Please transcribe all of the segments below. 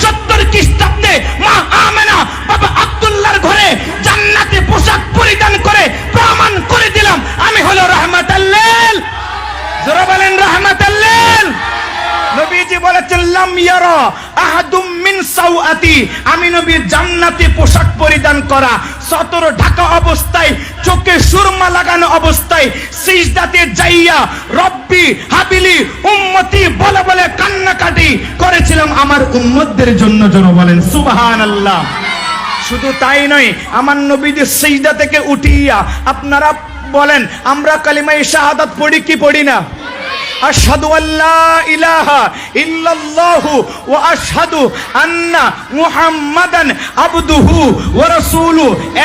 সত্তর খ্রিস্টাব্দে মিন আমি নবী জান্নাতি পোশাক পরিধান করা। সতর ঢাকা অবস্থায়, চোখে সুরমা লাগানো অবস্থায়, সিজদাতে যাইয়া রব্বি হাবিলি উম্মতি বলে বলে কান্নাকাটি করেছিলাম আমার উম্মতদের জন্য জন বলেন, সুবহানাল্লাহ। শুধু তাই নয়, আমার নবীদের সিজদা থেকে উঠিয়া আপনারা বলেন, আমরা কালিমাই শাহাদাত পড়ি কি পড়ি না? আশহাদু আল্লা ইলাহা ইল্লাল্লাহু ওয়া আশহাদু আন্না মুহাম্মাদান আবদুহু ওয়া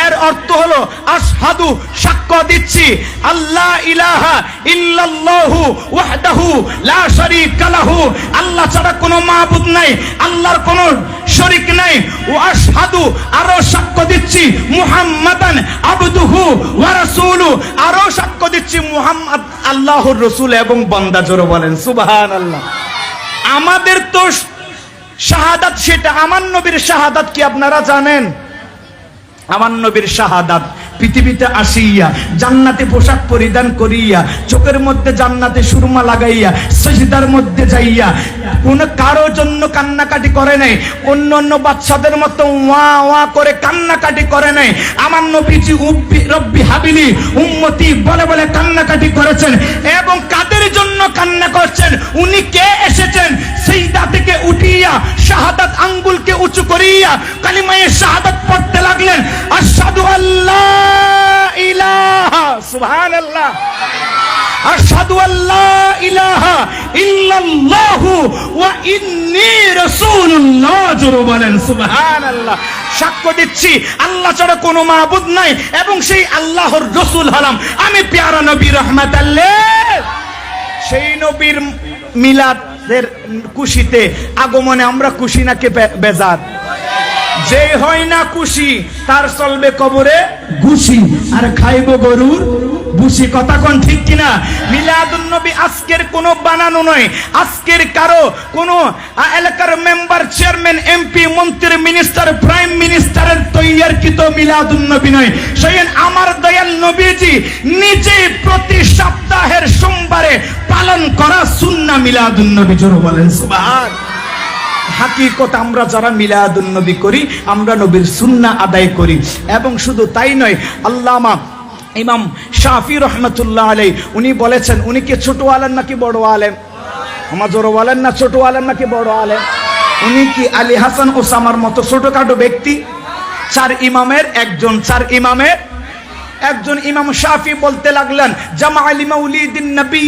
এর অর্থ হলো আশহাদু দিচ্ছি। আল্লাহ ইলাহা ইল্লাল্লাহু ওয়াহদাহু লা শারীকা লাহু। আল্লাহ ছাড়া কোনো মাবুদ নাই, আল্লাহর কোনো শরিক নাই। ও আশহাদু, আরও সাক্ষ্য দিচ্ছি, মুহাম্মাদান আবদুহু ওয়া রাসূলু, আরও সাক্ষ্য দিচ্ছি। মুহাম্মদ আল্লাহর রসুল এবং বন্দা জোরে বলেন সুবাহান আল্লাহ আমাদের তো শাহাদাত সেটা, আমার নবীর শাহাদাত কি আপনারা জানেন? আমার নবীর শাহাদাত পৃথিবীতে আসিয়া জান্নাতে পোশাক পরিধান করিয়া, চোখের মধ্যে জান্নাতে সুরমা লাগাইয়া, সজিদার মধ্যে যাইয়া, কোন কারও জন্য কান্নাকাটি করে নাই, অন্য অন্য বাচ্চাদের মতো ওয়া ওয়া করে কান্নাকাটি করে নাই। আমার নবীজি উব্বি রব্বি হাবিলি উম্মতি বলে বলে কান্নাকাটি করেছেন এবং কাদের জন্য কান্না করছেন? উনি কে এসেছেন? সেইদা থেকে শাহাদাত আঙ্গুলকে উঁচু করিয়া কালিমায়ে শাহাদাত পড়তে লাগলেন, আশহাদু আল্লাহ ইলাহা, সুবহানাল্লাহ। আশহাদু আল্লাহ ইলাহা ইল্লাল্লাহু ওয়া ইন্নী রাসূলুল্লাহ, জোরে বলেন, সুবহানাল্লাহ। সাক্ষ্য দিচ্ছি, আল্লাহ ছাড়া কোনো মাবুদ নাই এবং সেই আল্লাহর রসুল হলাম আমি, পেয়ারা নবী রহমাতাল্লাহ। সেই নবীর মিলাদের খুশিতে। আগমনে আমরা খুশি নাকি বেজার? যে হয় না খুশি, তার চলবে কবরে ঘুষি। আর খাইব গরুর বুসি কথা কোন ঠিক কিনা? মিলাদুন নবী আজকের কোনো বানানো নয়। আজকের কারও কোনো এলাকার মেম্বার, চেয়ারম্যান, এমপি, মন্ত্রী, মিনিস্টার, প্রাইম মিনিস্টারের তৈয়ারকৃত মিলাদুন নবী নয়। সেদিন আমার দয়াল নবীজি নিজে প্রতি সপ্তাহের সোমবারে পালন করা সুন্না মিলাদুন নবী জোরে বলেন। সুবহান। হাকিকত আমরা যারা মিলাদুন নবী করি আমরা নবীর সুন্না আদায় করি। এবং শুধু তাই নয় আল্লামা ইমাম শাফি রহমতুল্লাহ আলাই উনি বলেছেন উনি কি ছোট আলেন নাকি বড় আলেম আমার জোর বলেন না ছোট আলেম নাকি বড় আলেম উনি কি আলী হাসান ওসামার মতো ছোটখাটো ব্যক্তি? চার ইমামের একজন চার ইমামের একজন ইমাম শাফি বলতে লাগলেন মাউলিদিন নবী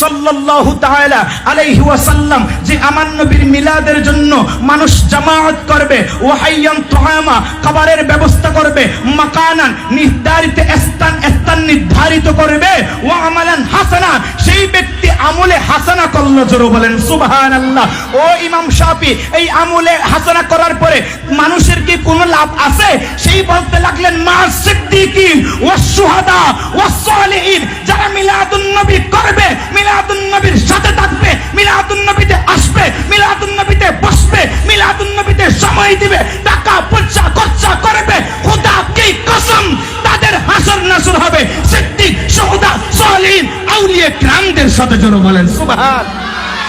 সাল্লাল্লাহু তাআলা আলাইহি ওয়াসাল্লাম, যে আমার নবীর মিলাদের জন্য মানুষ জামাআত করবে, ওয়াহাইয়ান তুহামা, খাবারের ব্যবস্থা করবে, মাকানান নির্ধারিত স্থান স্থান নির্ধারিত করবে, ওয়া আমালান হাসানা, সেই ব্যক্তি আমলে হাসানা করল জোরে বলেন, সুবহানাল্লাহ। ও ইমাম শাফি, এই আমলে হাসানা করার পরে মানুষের কি কোনো লাভ আছে? সেই বলতে লাগলেন, মা সিদ্দিকিন ওয়াসশুহাদা ওয়াসসালিহিন, যারা মিলাদুন নবী করবে, মিলাদুন নবীর সাথে থাকবে, মিলাদুন নবীতে আসবে, মিলাদুন নবীতে বসবে, মিলাদুন নবীতে সময় দিবে, টাকা পয়সা খরচা করবে, খোদা কি কসম, তাদের হাসর নাসর হবে। সিদ্দিক শুহাদা সালিহিন, আউলিয়া কিরামদের সাথে জোরে বলেন, সুবহান।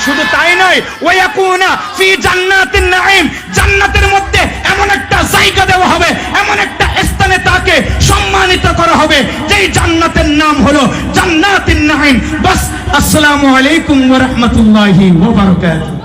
শুধু তাই নয়, ওয়াকুনা ফি জান্নাতিন নাঈম জান্নাতের জান্নাতিন নাঈম বাস আসসালামু আলাইকুম ওয়া রাহমাতুল্লাহি ওয়া বারাকাতুহু